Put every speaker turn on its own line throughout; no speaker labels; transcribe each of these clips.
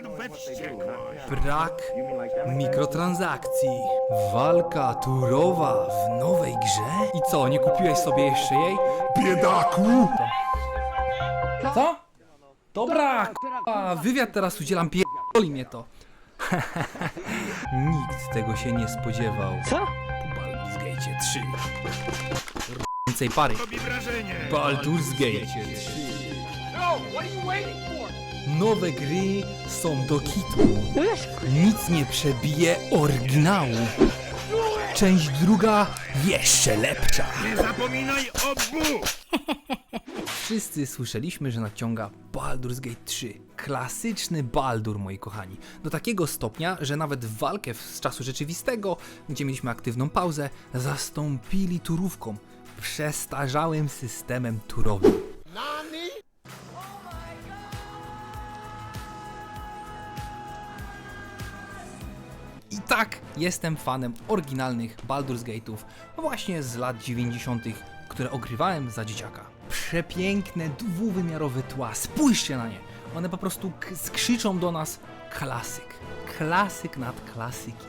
wpadł we wściekłość.
Brak mikrotransakcji. Walka turowa w nowej grze? I co, nie kupiłeś sobie jeszcze jej?
Biedaku!
Co? Dobra, k***a, wywiad teraz udzielam, pierdoli mnie to. Nikt tego się nie spodziewał.
Co?
Po Baldur's Gate 3. Więcej pary.
Robi wrażenie.
Baldur's Gate 3. Nowe gry są do kitu. Nic nie przebije oryginału. Część druga jeszcze lepsza.
Nie zapominaj o Bu!
Wszyscy słyszeliśmy, że nadciąga Baldur's Gate 3. Klasyczny Baldur, moi kochani. Do takiego stopnia, że nawet walkę z czasu rzeczywistego, gdzie mieliśmy aktywną pauzę, zastąpili turówką. Przestarzałym systemem turowym. Tak, jestem fanem oryginalnych Baldur's Gate'ów właśnie z lat 90., które ogrywałem za dzieciaka. Przepiękne, dwuwymiarowe tła, spójrzcie na nie! One po prostu skrzyczą do nas klasyk. Klasyk nad klasyki.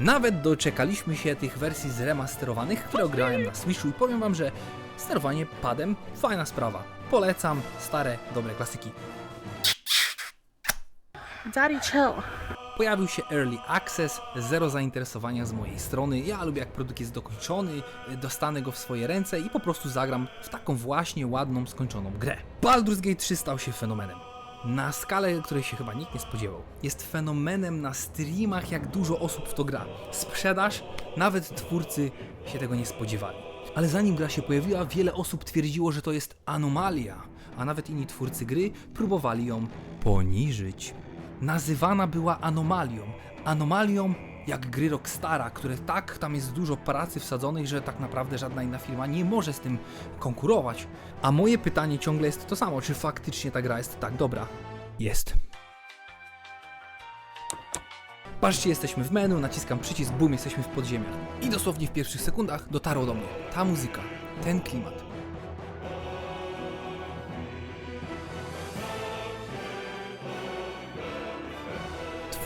Nawet doczekaliśmy się tych wersji zremasterowanych, które ograłem na Switchu i powiem wam, że sterowanie padem fajna sprawa. Polecam stare, dobre klasyki.
Daddy, chill.
Pojawił się Early Access, zero zainteresowania z mojej strony. Ja lubię jak produkt jest dokończony, dostanę go w swoje ręce i po prostu zagram w taką właśnie ładną, skończoną grę. Baldur's Gate 3 stał się fenomenem. Na skalę, której się chyba nikt nie spodziewał. Jest fenomenem na streamach, jak dużo osób w to gra. Sprzedaż, nawet twórcy się tego nie spodziewali. Ale zanim gra się pojawiła, wiele osób twierdziło, że to jest anomalia, a nawet inni twórcy gry próbowali ją poniżyć nazywana była anomalią. Anomalią jak gry Rockstara, które tak tam jest dużo pracy wsadzonej, że tak naprawdę żadna inna firma nie może z tym konkurować. A moje pytanie ciągle jest to samo, czy faktycznie ta gra jest tak dobra? Jest. Patrzcie, jesteśmy w menu, naciskam przycisk, boom, jesteśmy w podziemiach. I dosłownie w pierwszych sekundach dotarło do mnie ta muzyka, ten klimat.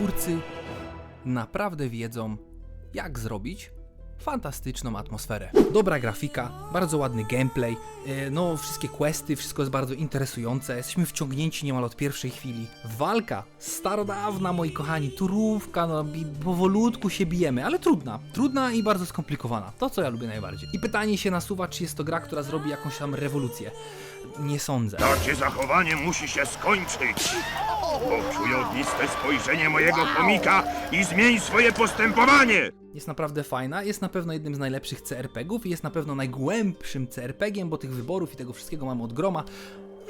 Twórcy naprawdę wiedzą, jak zrobić fantastyczną atmosferę. Dobra grafika, bardzo ładny gameplay, e, no wszystkie questy, wszystko jest bardzo interesujące, jesteśmy wciągnięci niemal od pierwszej chwili. Walka, starodawna moi kochani, turówka, no powolutku się bijemy, ale trudna, trudna i bardzo skomplikowana, to co ja lubię najbardziej. I pytanie się nasuwa, czy jest to gra, która zrobi jakąś tam rewolucję. Nie sądzę.
Takie zachowanie musi się skończyć. Poczuj ogniste spojrzenie mojego chomika i zmień swoje postępowanie!
Jest naprawdę fajna, jest na pewno jednym z najlepszych CRPG-ów i jest na pewno najgłębszym CRPG-iem, bo tych wyborów i tego wszystkiego mamy od groma.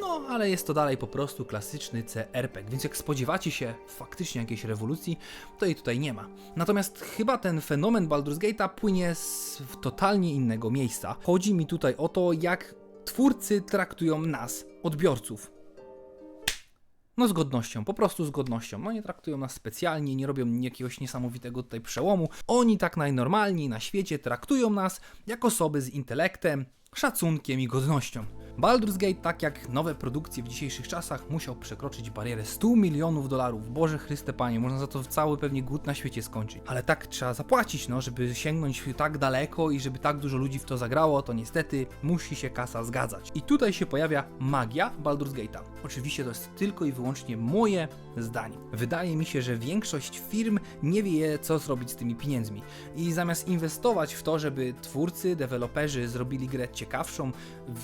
No, ale jest to dalej po prostu klasyczny CRPG, więc jak spodziewacie się faktycznie jakiejś rewolucji, to jej tutaj nie ma. Natomiast chyba ten fenomen Baldur's Gate'a płynie z totalnie innego miejsca. Chodzi mi tutaj o to, jak twórcy traktują nas, odbiorców. No z godnością, po prostu z godnością. No nie traktują nas specjalnie, nie robią jakiegoś niesamowitego tutaj przełomu. Oni tak najnormalniej na świecie traktują nas jak osoby z intelektem, szacunkiem i godnością. Baldur's Gate, tak jak nowe produkcje w dzisiejszych czasach, musiał przekroczyć barierę 100 milionów dolarów. Boże Chryste Panie, można za to cały pewnie głód na świecie skończyć. Ale tak trzeba zapłacić, no, żeby sięgnąć tak daleko i żeby tak dużo ludzi w to zagrało, to niestety musi się kasa zgadzać. I tutaj się pojawia magia Baldur's Gate'a. Oczywiście to jest tylko i wyłącznie moje zdanie. Wydaje mi się, że większość firm nie wie, co zrobić z tymi pieniędzmi. I zamiast inwestować w to, żeby twórcy, deweloperzy zrobili grę ciekawszą,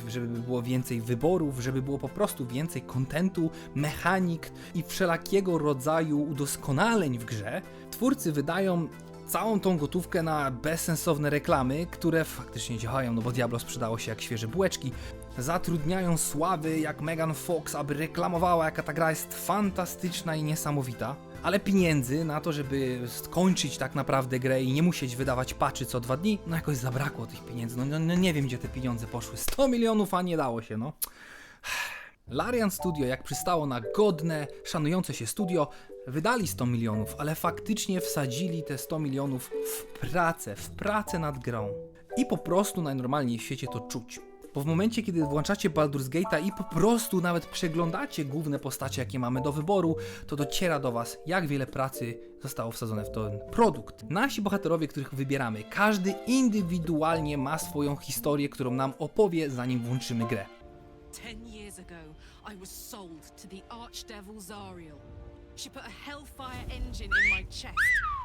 żeby było więcej wyborów, żeby było po prostu więcej kontentu, mechanik i wszelakiego rodzaju udoskonaleń w grze, twórcy wydają całą tą gotówkę na bezsensowne reklamy, które faktycznie działają, no bo Diablo sprzedało się jak świeże bułeczki. Zatrudniają sławy jak Megan Fox, aby reklamowała, jaka ta gra jest fantastyczna i niesamowita. Ale pieniędzy na to, żeby skończyć tak naprawdę grę i nie musieć wydawać patchy co dwa dni, no jakoś zabrakło tych pieniędzy. No, no, no nie wiem, gdzie te pieniądze poszły. 100 milionów, a nie dało się, no. Larian Studio, jak przystało na godne, szanujące się studio, wydali 100 milionów, ale faktycznie wsadzili te 100 milionów w pracę, w pracę nad grą. I po prostu najnormalniej w świecie to czuć. Bo w momencie, kiedy włączacie Baldur's Gate'a i po prostu nawet przeglądacie główne postacie, jakie mamy do wyboru, to dociera do Was, jak wiele pracy zostało wsadzone w ten produkt. Nasi bohaterowie, których wybieramy, każdy indywidualnie ma swoją historię, którą nam opowie, zanim włączymy grę.
Ten years ago, I was sold to the archdevil Zariel. She put a hellfire engine in my chest.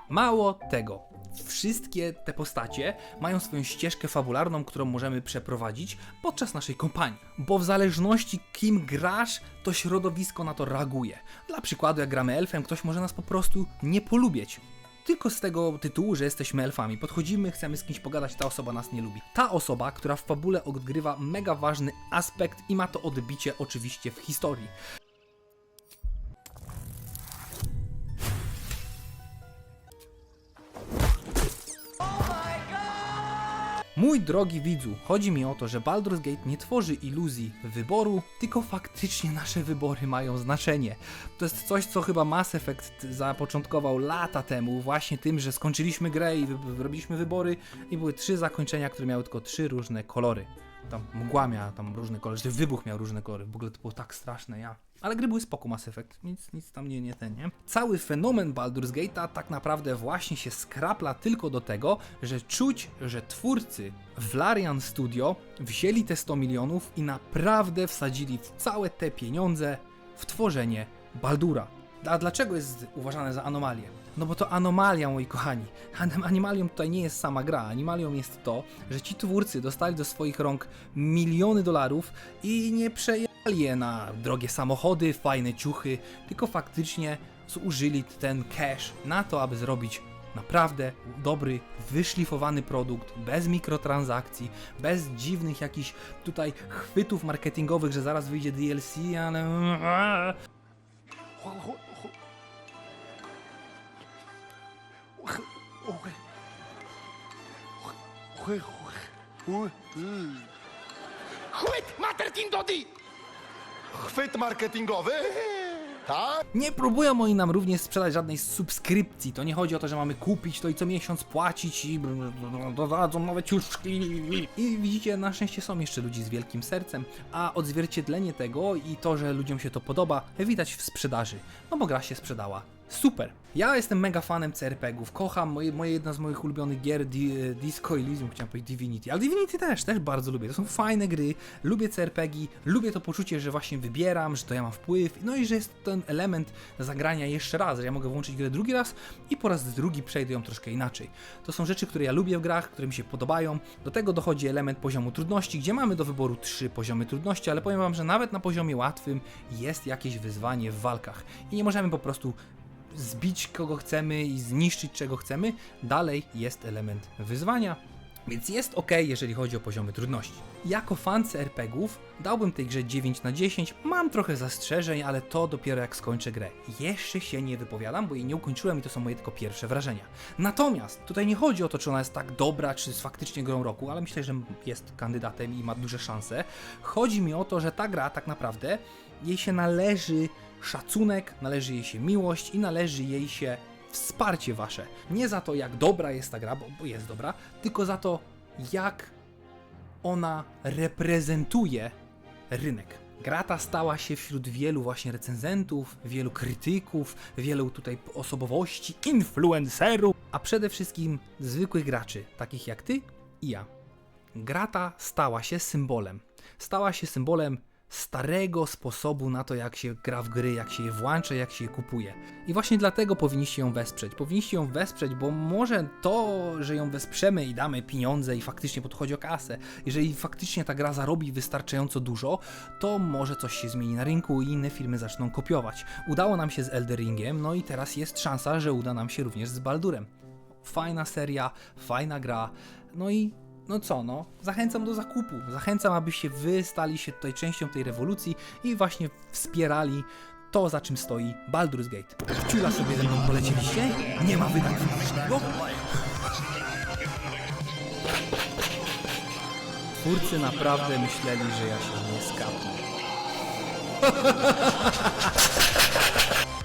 Mało tego, wszystkie te postacie mają swoją ścieżkę fabularną, którą możemy przeprowadzić podczas naszej kampanii. Bo w zależności kim grasz, to środowisko na to reaguje. Dla przykładu, jak gramy elfem, ktoś może nas po prostu nie polubić. Tylko z tego tytułu, że jesteśmy elfami. Podchodzimy, chcemy z kimś pogadać, ta osoba nas nie lubi. Ta osoba, która w fabule odgrywa mega ważny aspekt i ma to odbicie oczywiście w historii. Mój drogi widzu, chodzi mi o to, że Baldur's Gate nie tworzy iluzji wyboru, tylko faktycznie nasze wybory mają znaczenie. To jest coś, co chyba Mass Effect zapoczątkował lata temu, właśnie tym, że skończyliśmy grę i robiliśmy wybory i były trzy zakończenia, które miały tylko trzy różne kolory. Tam mgła miała tam różne kolory, że wybuch miał różne kolory, w ogóle to było tak straszne, ja. Ale gry były spoko Mass Effect, nic, nic tam nie, nie ten, nie? Cały fenomen Baldur's Gate'a tak naprawdę właśnie się skrapla tylko do tego, że czuć, że twórcy w Larian Studio wzięli te 100 milionów i naprawdę wsadzili całe te pieniądze w tworzenie Baldura. A dlaczego jest uważane za anomalię? No bo to anomalia, moi kochani. Anim- Animalią tutaj nie jest sama gra. Animalią jest to, że ci twórcy dostali do swoich rąk miliony dolarów i nie przejęli je na drogie samochody, fajne ciuchy, tylko faktycznie zużyli ten cash na to, aby zrobić naprawdę dobry, wyszlifowany produkt, bez mikrotransakcji, bez dziwnych jakichś tutaj chwytów marketingowych, że zaraz wyjdzie DLC, ale...
Chwyt marketingowy! Chwyt marketingowy? Tak?
Nie próbują oni nam również sprzedać żadnej subskrypcji. To nie chodzi o to, że mamy kupić to i co miesiąc płacić i dodadzą nowe ciuszki. I widzicie, na szczęście są jeszcze ludzi z wielkim sercem, a odzwierciedlenie tego i to, że ludziom się to podoba, widać w sprzedaży. No bo gra się sprzedała. Super. Ja jestem mega fanem CRPG-ów, kocham, moje, moje jedna z moich ulubionych gier, Di, e, Disco Elysium, chciałem powiedzieć Divinity, ale Divinity też, też bardzo lubię, to są fajne gry, lubię CRPG, lubię to poczucie, że właśnie wybieram, że to ja mam wpływ, no i że jest ten element zagrania jeszcze raz, że ja mogę włączyć grę drugi raz i po raz drugi przejdę ją troszkę inaczej. To są rzeczy, które ja lubię w grach, które mi się podobają, do tego dochodzi element poziomu trudności, gdzie mamy do wyboru trzy poziomy trudności, ale powiem wam, że nawet na poziomie łatwym jest jakieś wyzwanie w walkach. I nie możemy po prostu zbić kogo chcemy i zniszczyć czego chcemy, dalej jest element wyzwania. Więc jest ok, jeżeli chodzi o poziomy trudności. Jako fan CRPG-ów dałbym tej grze 9 na 10. Mam trochę zastrzeżeń, ale to dopiero jak skończę grę. Jeszcze się nie wypowiadam, bo jej nie ukończyłem i to są moje tylko pierwsze wrażenia. Natomiast tutaj nie chodzi o to, czy ona jest tak dobra, czy jest faktycznie grą roku, ale myślę, że jest kandydatem i ma duże szanse. Chodzi mi o to, że ta gra tak naprawdę jej się należy szacunek, należy jej się miłość i należy jej się wsparcie wasze. Nie za to, jak dobra jest ta gra, bo, bo jest dobra, tylko za to, jak ona reprezentuje rynek. Gra ta stała się wśród wielu właśnie recenzentów, wielu krytyków, wielu tutaj osobowości, influencerów, a przede wszystkim zwykłych graczy, takich jak ty i ja. Gra ta stała się symbolem. Stała się symbolem starego sposobu na to, jak się gra w gry, jak się je włącza, jak się je kupuje. I właśnie dlatego powinniście ją wesprzeć. Powinniście ją wesprzeć, bo może to, że ją wesprzemy i damy pieniądze i faktycznie podchodzi o kasę, jeżeli faktycznie ta gra zarobi wystarczająco dużo, to może coś się zmieni na rynku i inne firmy zaczną kopiować. Udało nam się z Elderingiem, no i teraz jest szansa, że uda nam się również z Baldurem. Fajna seria, fajna gra, no i no co, no, zachęcam do zakupu. Zachęcam, abyście wy stali się tutaj częścią tej rewolucji i właśnie wspierali to, za czym stoi Baldur's Gate. Ciula sobie ze mną polecieliście? Nie ma wydania fizycznego? Twórcy naprawdę myśleli, że ja się nie skapnę.